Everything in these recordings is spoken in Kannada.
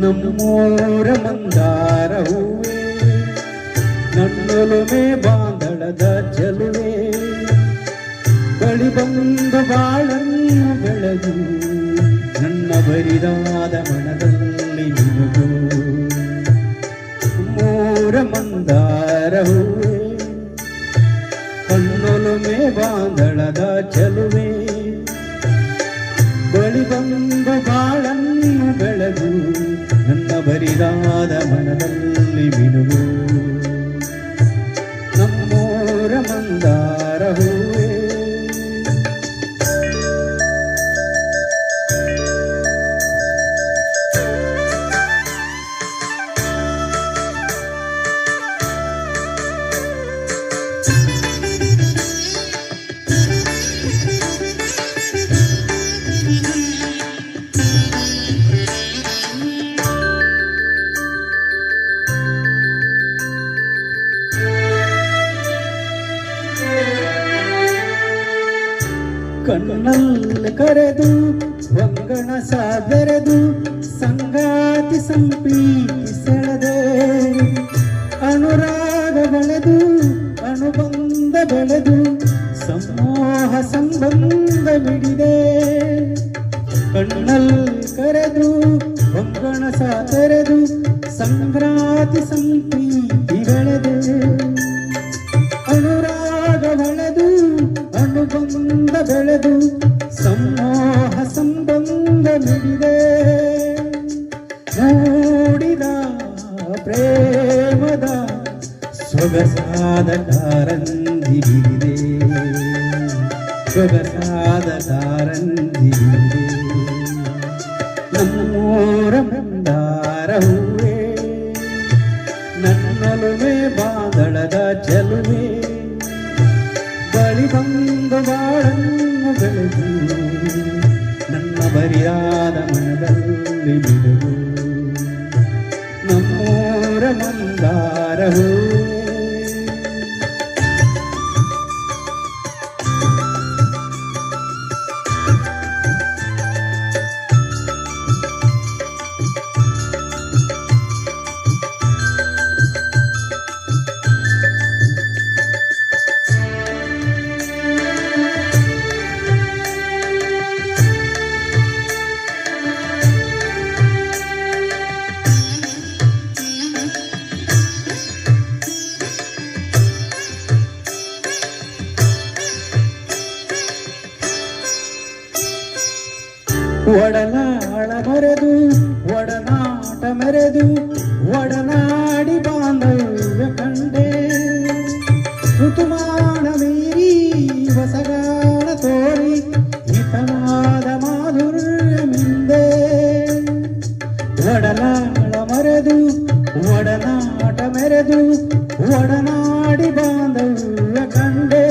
ನಮ್ಮೂರ ಮಂದಾರ ಹೂವೇ, ನನ್ನೊಲುಮೆ ಬಾಂದಳದ ಚಲುವೆ. ಬಳಿ ಬಂದು ಬಾಳನ್ನು ಬೆಳೆದು, ನನ್ನ ಬರಿದಾದ ಮನದಲ್ಲಿ ನಿನಗೂ ಮೂರ ಮಂದಾರ ಹೂವೇ ಕಣ್ಣೊಲುಮೆ ಬಾಂಧಳದ ಚೆಲುವೆ. ಬಳಿ ಬಂದು ಬಾಳನ್ನು ಬೆಳಗು ನನ್ನ ಬರಿದಾದ ಮನದಲ್ಲಿ ಮಿನುಗು ಕಣ್ಣಲ್ಲಿ ಕರೆದು, ವಂಗಣ ಸಾಗರದು, ಸಂಗಾತಿ ಸಂಪಿ ಸೆಳೆದೆ. ಅನುರಾಗ ಬೆಳೆದು, ಅನುಬಂಧ ಬೆಳೆದು, ಸಮೋಹ ಸಂಬಂಧ ಬಿಡಿದೆ ಕಣ್ಣಲ್ಲಿ ಕರೆದು, ವಂಗಣ ಸಾಗರದು ಸಂಗ್ರಾತಿ ಸಂಪ್ರೀತಿ ನೋಡಿದ ಮೂಡಿದ ಪ್ರೇಮದ ಸೊಗಸಾದ ಕಾರಂಜಿ ಬಿಡಿದೆ ಸೊಗಸಾದ ಕಾರಂಜಿ ಬಿಡಿದೆ ಬರಿಯಾದ ಮನದಲ್ಲಿ ಬಿಡುವು ನಮ್ಮೂರ ಮಂದಾರ ಹೂವೇ ಒಡನಾಳ ಮರೆದು ಒಡನಾಟ ಮೆರೆದು, ಒಡನಾಡಿ ಬಾಂಧವ್ಯ ಕಂಡೆ. ಋತುಮಾನ ಮೀರಿ ಹೊಸಗಾಣ ತೋರಿ ಹಿತವಾದ ಮಾಧುರ್ಯ ಮಿಂದೆ. ಒಡನಾಳ ಮರೆದು, ಒಡನಾಟ ಮೆರೆದು, ಒಡನಾಡಿ ಬಾಂಧವ್ಯ ಕಂಡೆ.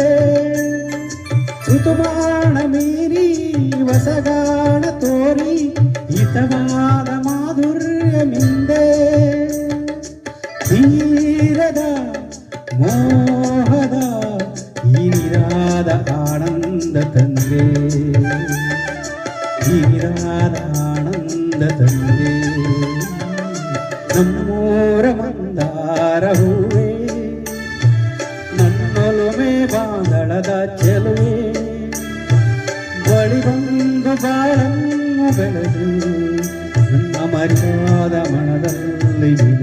ಋತುಮಾನ ಮೀರಿ ಹೊಸಗಾಣ ತೋರಿ ಹಿತವಾದ ಮಾಧುರ್ಯ ಮಿಂದೆ ತೀರದ ಮೋಹದ ಹೀರಾದ ಆನಂದ ತಂದೆ ಹೀರಾದ ಆನಂದ ತಂದೆ ನಮ್ಮೂರ ಮಂದಾರ ಬಂದು ಬಾಳನ್ನು ಬೆಳೆದು ನನ್ನ